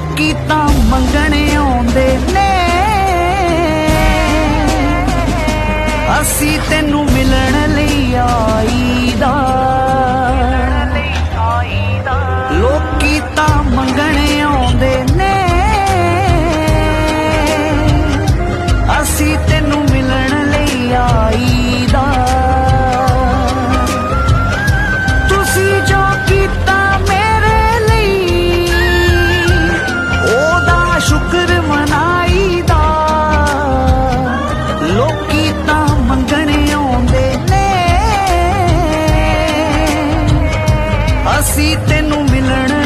ਲੋਕੀ ਤਾਂ ਮੰਗਣ ਆਉਂਦੇ ਨੇ। ਅਸੀਂ ਤੈਨੂੰ ਮਿਲ ਸੀ ਤੈਨੂੰ ਮਿਲਣ